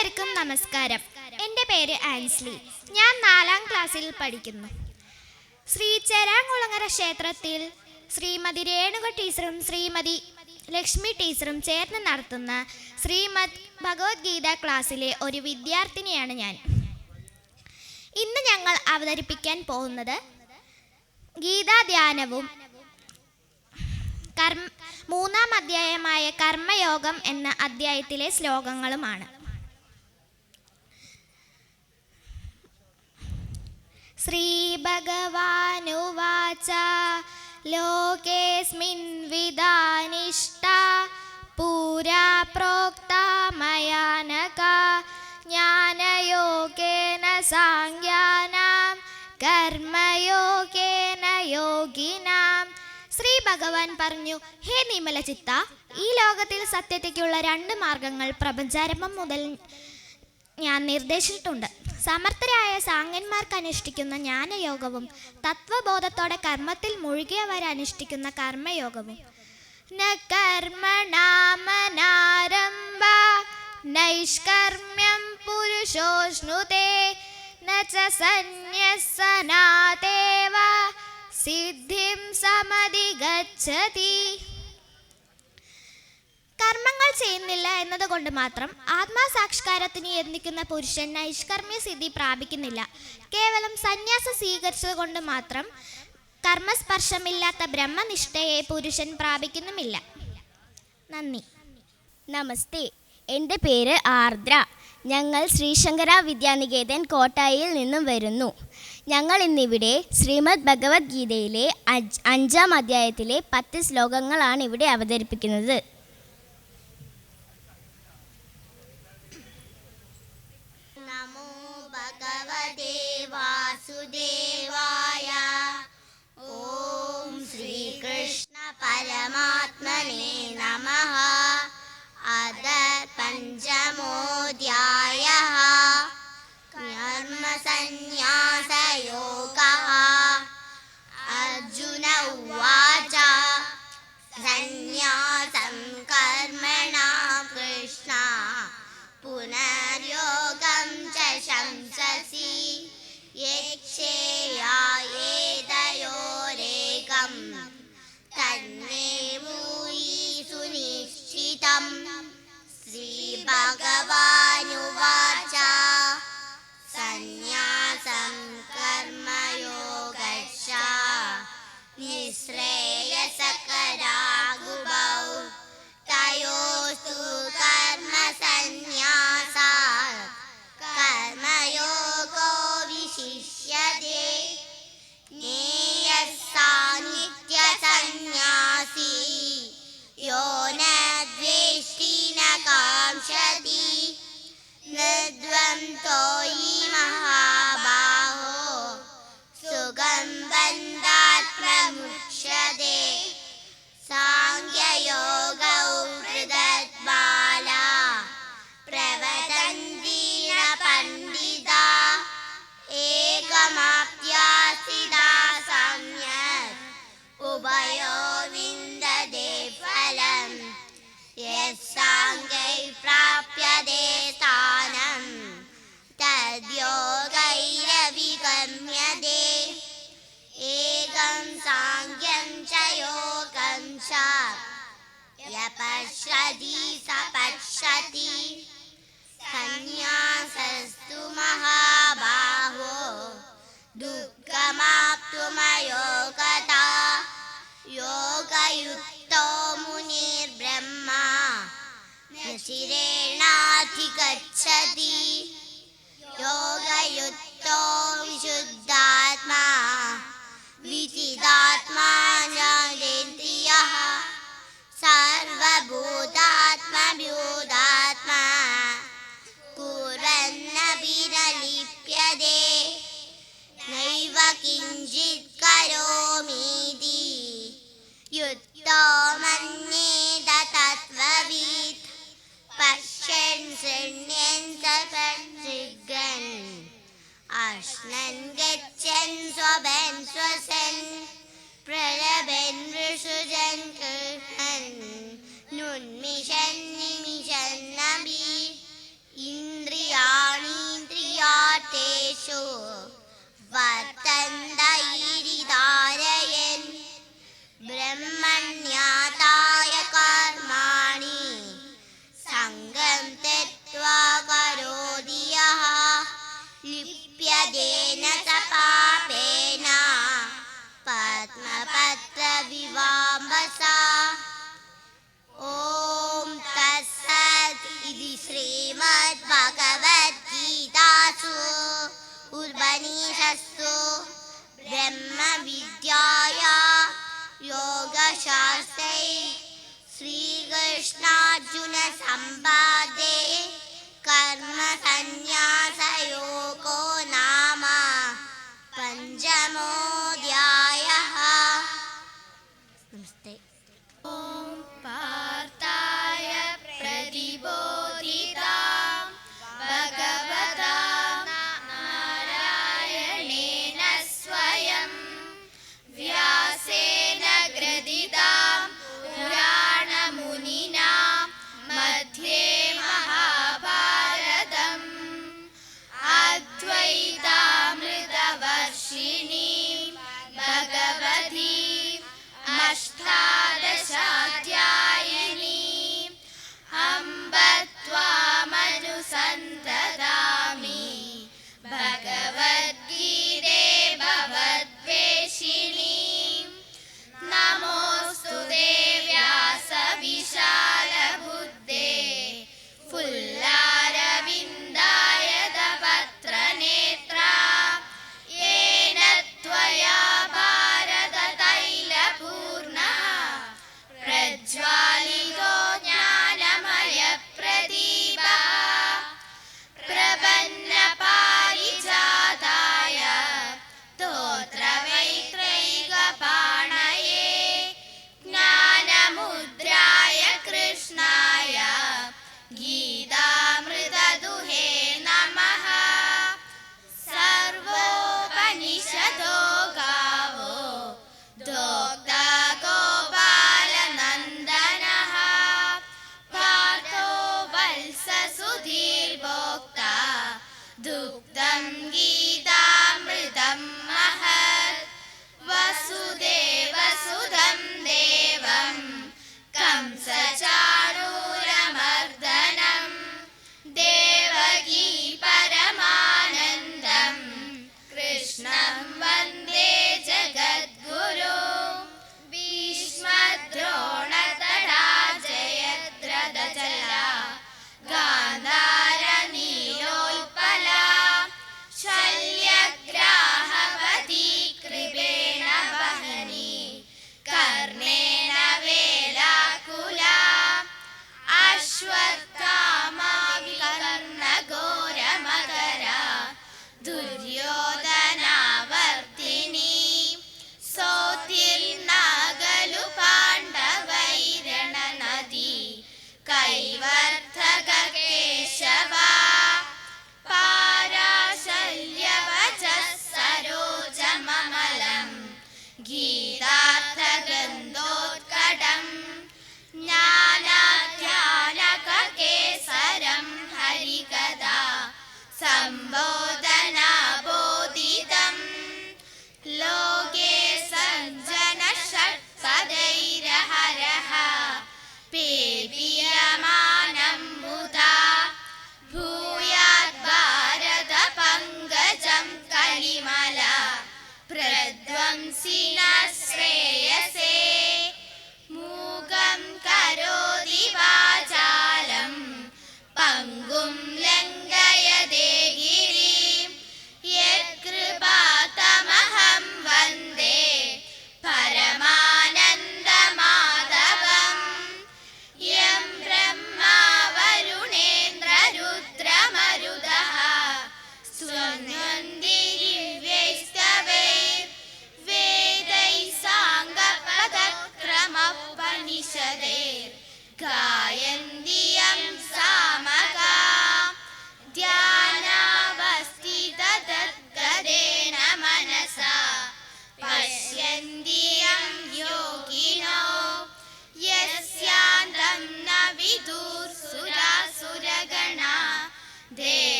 എല്ലാവർക്കും നമസ്കാരം. എന്റെ പേര് ആൻസ്ലി. ഞാൻ നാലാം ക്ലാസ്സിൽ പഠിക്കുന്നു. ശ്രീ ചേരാങ്കുളങ്ങര ക്ഷേത്രത്തിൽ ശ്രീമതി രേണുക ടീച്ചറും ശ്രീമതി ലക്ഷ്മി ടീച്ചറും ചേർന്ന് നടത്തുന്ന ശ്രീമദ് ഭഗവത്ഗീത ക്ലാസ്സിലെ ഒരു വിദ്യാർത്ഥിനിയാണ് ഞാൻ. ഇന്ന് ഞങ്ങൾ അവതരിപ്പിക്കാൻ പോകുന്നത് ഗീതാധ്യാനവും കർമ്മ മൂന്നാം അധ്യായമായ കർമ്മയോഗം എന്ന അധ്യായത്തിലെ ശ്ലോകങ്ങളുമാണ്. ശ്രീഭഗവാനുവാച. ലോകേസ്മിൻ വിധാനിഷ്ട പൂരാ പ്രോക്ത മയാനക. ജ്ഞാനയോഗേന സാങ്ക്യാനാം കർമ്മയോഗേന യോഗിനാം. ശ്രീ ഭഗവാൻ പറഞ്ഞു ഹേ നിമലചിത്ത ഈ ലോകത്തിൽ സത്യതയ്ക്കുള്ള രണ്ട് മാർഗങ്ങൾ പ്രപഞ്ചാരംഭം മുതൽ ഞാൻ നിർദ്ദേശിച്ചിട്ടുണ്ട്. സമർത്ഥരായ സാങ്ങന്മാർക്ക് അനുഷ്ഠിക്കുന്ന ജ്ഞാനയോഗവും തത്വബോധത്തോടെ കർമ്മത്തിൽ മുഴുകിയവരനുഷ്ഠിക്കുന്ന കർമ്മയോഗവും. ന നൈഷ്കർമ്മ്യം പുരുഷോഷ്ണുതേ സിദ്ധിം സമതി ഗച്ഛതി കർമ്മങ്ങൾ ചെയ്യുന്നില്ല എന്നതുകൊണ്ട് മാത്രം ആത്മാസാക്ഷാത്കാരത്തിന് യത്നിക്കുന്ന പുരുഷൻ നൈഷ്കർമ്മ്യ സ്ഥിതി പ്രാപിക്കുന്നില്ല. കേവലം സന്യാസം സ്വീകരിച്ചതുകൊണ്ട് മാത്രം കർമ്മസ്പർശമില്ലാത്ത ബ്രഹ്മനിഷ്ഠയെ പുരുഷൻ പ്രാപിക്കുന്നുമില്ല. നന്ദി. നമസ്തേ. എന്റെ പേര് ആർദ്ര. ഞങ്ങൾ ശ്രീശങ്കര വിദ്യാനികേതൻ കോട്ടായിൽ നിന്നും വരുന്നു. ഞങ്ങൾ ഇന്നിവിടെ ശ്രീമദ് ഭഗവത്ഗീതയിലെ അഞ്ചാം അധ്യായത്തിലെ പത്ത് ശ്ലോകങ്ങളാണ് ഇവിടെ അവതരിപ്പിക്കുന്നത്. സുനിശ്ചിതം ശ്രീഭഗവാനുവാച 抖音 साङ्ख्यं च योगं च यपश्यति स पश्यति सन्न्यासस्तु महाबाहो। दुःखमाप्तुमयोगता योगयुक्तो मुनिर्ब्रह्मा। न चिरेणाधिगच्छति योगयुक्तो विशुद्धात्मा